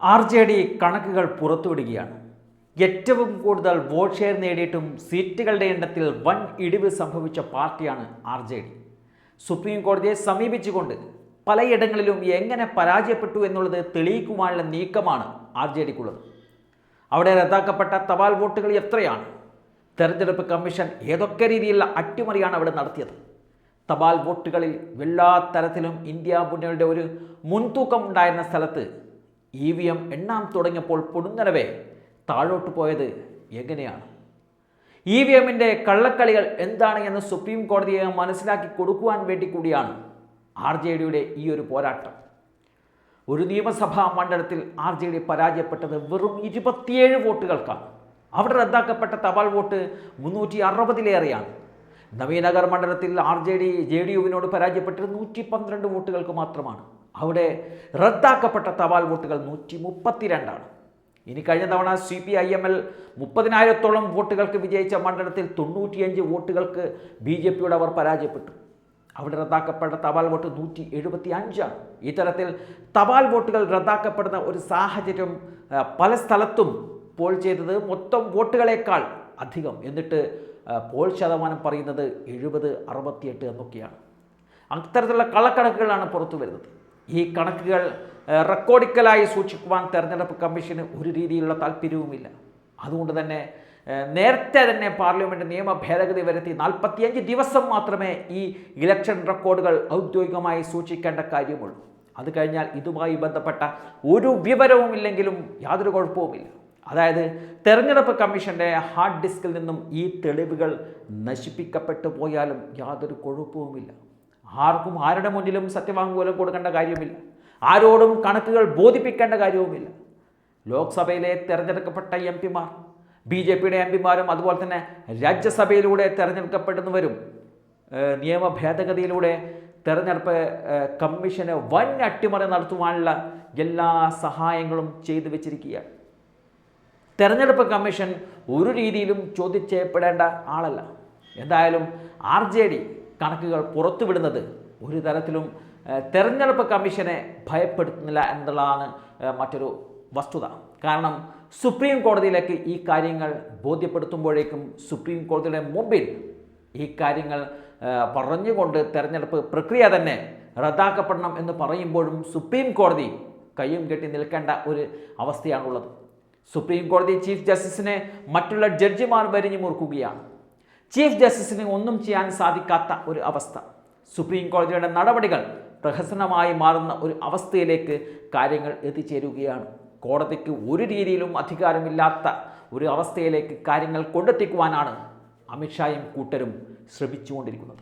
R J D കണക്കുകൾ പുറത്തുവിടുകയാണ്. ഏറ്റവും കൂടുതൽ വോട്ട് ഷെയർ നേടിയിട്ടും സീറ്റുകളുടെ എണ്ണത്തിൽ വൻ ഇടിവ് സംഭവിച്ച പാർട്ടിയാണ് ആർ ജെ ഡി സുപ്രീം കോടതിയെ സമീപിച്ചുകൊണ്ട് പലയിടങ്ങളിലും എങ്ങനെ പരാജയപ്പെട്ടു എന്നുള്ളത് തെളിയിക്കുവാനുള്ള നീക്കമാണ് ആർ ജെ ഡിക്കുള്ളത് അവിടെ റദ്ദാക്കപ്പെട്ട തപാൽ വോട്ടുകൾ എത്രയാണ്? തെരഞ്ഞെടുപ്പ് കമ്മീഷൻ ഏതൊക്കെ രീതിയിലുള്ള അട്ടിമറിയാണ് അവിടെ നടത്തിയത്? തപാൽ വോട്ടുകളിൽ എല്ലാ തരത്തിലും ഇന്ത്യ മുന്നണിയുടെ ഒരു മുൻതൂക്കം ഉണ്ടായിരുന്ന സ്ഥലത്ത് ഇ വി എം എണ്ണാൻ തുടങ്ങിയപ്പോൾ പൊടുന്നനവേ താഴോട്ട് പോയത് എങ്ങനെയാണ്? ഇ വി എമ്മിന്റെ കള്ളക്കളികൾ എന്താണ് എന്ന് സുപ്രീം കോടതിയെ മനസ്സിലാക്കി കൊടുക്കുവാൻ വേണ്ടി കൂടിയാണ് ആർ ജെ ഡിയുടെ ഈ ഒരു പോരാട്ടം. ഒരു നിയമസഭാ മണ്ഡലത്തിൽ ആർ ജെ ഡി പരാജയപ്പെട്ടത് വെറും ഇരുപത്തിയേഴ് വോട്ടുകൾക്കാണ്. അവിടെ റദ്ദാക്കപ്പെട്ട തപാൽ വോട്ട് മുന്നൂറ്റി അറുപതിലേറെയാണ് നവീനഗർ മണ്ഡലത്തിൽ R J D J D യുവിനോട് പരാജയപ്പെട്ടത് നൂറ്റി പന്ത്രണ്ട് വോട്ടുകൾക്ക് മാത്രമാണ്. അവിടെ റദ്ദാക്കപ്പെട്ട തപാൽ വോട്ടുകൾ നൂറ്റി മുപ്പത്തിരണ്ടാണ് ഇനി കഴിഞ്ഞ തവണ C P I M L മുപ്പതിനായിരത്തോളം വോട്ടുകൾക്ക് വിജയിച്ച മണ്ഡലത്തിൽ തൊണ്ണൂറ്റിയഞ്ച് വോട്ടുകൾക്ക് ബി ജെ പിയോട് അവർ പരാജയപ്പെട്ടു. അവിടെ റദ്ദാക്കപ്പെട്ട തപാൽ വോട്ട് നൂറ്റി എഴുപത്തി അഞ്ചാണ് ഇത്തരത്തിൽ തപാൽ വോട്ടുകൾ റദ്ദാക്കപ്പെടുന്ന ഒരു സാഹചര്യം പല സ്ഥലത്തും പോൾ ചെയ്തത് മൊത്തം വോട്ടുകളേക്കാൾ അധികം എന്നിട്ട് പോൾ ശതമാനം പറയുന്നത് എഴുപത് അറുപത്തിയെട്ട് എന്നൊക്കെയാണ്. അത്തരത്തിലുള്ള കള്ളക്കണക്കുകളാണ് പുറത്തു വരുന്നത്. ഈ കണക്കുകൾ റെക്കോർഡിക്കലായി സൂക്ഷിക്കുവാൻ തെരഞ്ഞെടുപ്പ് കമ്മീഷന് ഒരു രീതിയിലുള്ള താല്പര്യവുമില്ല. അതുകൊണ്ട് തന്നെ നേരത്തെ തന്നെ പാർലമെന്റ് നിയമ ഭേദഗതി വരുത്തി നാൽപ്പത്തിയഞ്ച് ദിവസം മാത്രമേ ഈ ഇലക്ഷൻ റെക്കോർഡുകൾ ഔദ്യോഗികമായി സൂക്ഷിക്കേണ്ട കാര്യമുള്ളൂ. അത് കഴിഞ്ഞാൽ ഇതുമായി ബന്ധപ്പെട്ട ഒരു വിവരവുമില്ലെങ്കിലും യാതൊരു കുഴപ്പവുമില്ല. അതായത് തെരഞ്ഞെടുപ്പ് കമ്മീഷന്റെ ഹാർഡ് ഡിസ്കിൽ നിന്നും ഈ തെളിവുകൾ നശിപ്പിക്കപ്പെട്ടു പോയാലും യാതൊരു കുഴപ്പവുമില്ല. ആർക്കും ആരുടെ മുന്നിലും സത്യവാങ്മൂലം കൊടുക്കേണ്ട കാര്യമില്ല ആരോടും കണക്കുകൾ ബോധിപ്പിക്കേണ്ട കാര്യവുമില്ല. ലോക്സഭയിലെ തിരഞ്ഞെടുക്കപ്പെട്ട എം പിമാർ ബി ജെ പിയുടെ എം പിമാരും അതുപോലെ തന്നെ രാജ്യസഭയിലൂടെ തിരഞ്ഞെടുക്കപ്പെടുന്നവരും നിയമ ഭേദഗതിയിലൂടെ തെരഞ്ഞെടുപ്പ് കമ്മീഷന് വൻ അട്ടിമറി നടത്തുവാനുള്ള എല്ലാ സഹായങ്ങളും ചെയ്തു വെച്ചിരിക്കുകയാണ്. തെരഞ്ഞെടുപ്പ് കമ്മീഷൻ ഒരു രീതിയിലും ചോദ്യം ചെയ്യപ്പെടേണ്ട ആളല്ല. എന്തായാലും ആർ ജെ ഡി കണക്കുകൾ പുറത്തുവിടുന്നത് ഒരു തരത്തിലും തെരഞ്ഞെടുപ്പ് കമ്മീഷനെ ഭയപ്പെടുത്തുന്നില്ല എന്നുള്ളതാണ് മറ്റൊരു വസ്തുത. കാരണം സുപ്രീം കോടതിയിലേക്ക് ഈ കാര്യങ്ങൾ ബോധ്യപ്പെടുത്തുമ്പോഴേക്കും സുപ്രീം കോടതിയുടെ മുമ്പിൽ ഈ കാര്യങ്ങൾ പറഞ്ഞുകൊണ്ട് തെരഞ്ഞെടുപ്പ് പ്രക്രിയ തന്നെ റദ്ദാക്കപ്പെടണം എന്ന് പറയുമ്പോഴും സുപ്രീം കോടതി കയ്യും കെട്ടി നിൽക്കേണ്ട ഒരു അവസ്ഥയാണുള്ളത്. സുപ്രീം കോടതി ചീഫ് ജസ്റ്റിസിനെ മറ്റുള്ള ജഡ്ജിമാർ വരിഞ്ഞു മുറുക്കുകയാണ് ചീഫ് ജസ്റ്റിസിന് ഒന്നും ചെയ്യാൻ സാധിക്കാത്ത ഒരു അവസ്ഥ. സുപ്രീം കോടതിയുടെ നടപടികൾ പ്രഹസനമായി മാറുന്ന ഒരു അവസ്ഥയിലേക്ക് കാര്യങ്ങൾ എത്തിച്ചേരുകയാണ്. കോടതിക്ക് ഒരു രീതിയിലും അധികാരമില്ലാത്ത ഒരു അവസ്ഥയിലേക്ക് കാര്യങ്ങൾ കൊണ്ടെത്തിക്കുവാനാണ് അമിത്ഷായും കൂട്ടരും ശ്രമിച്ചുകൊണ്ടിരിക്കുന്നത്.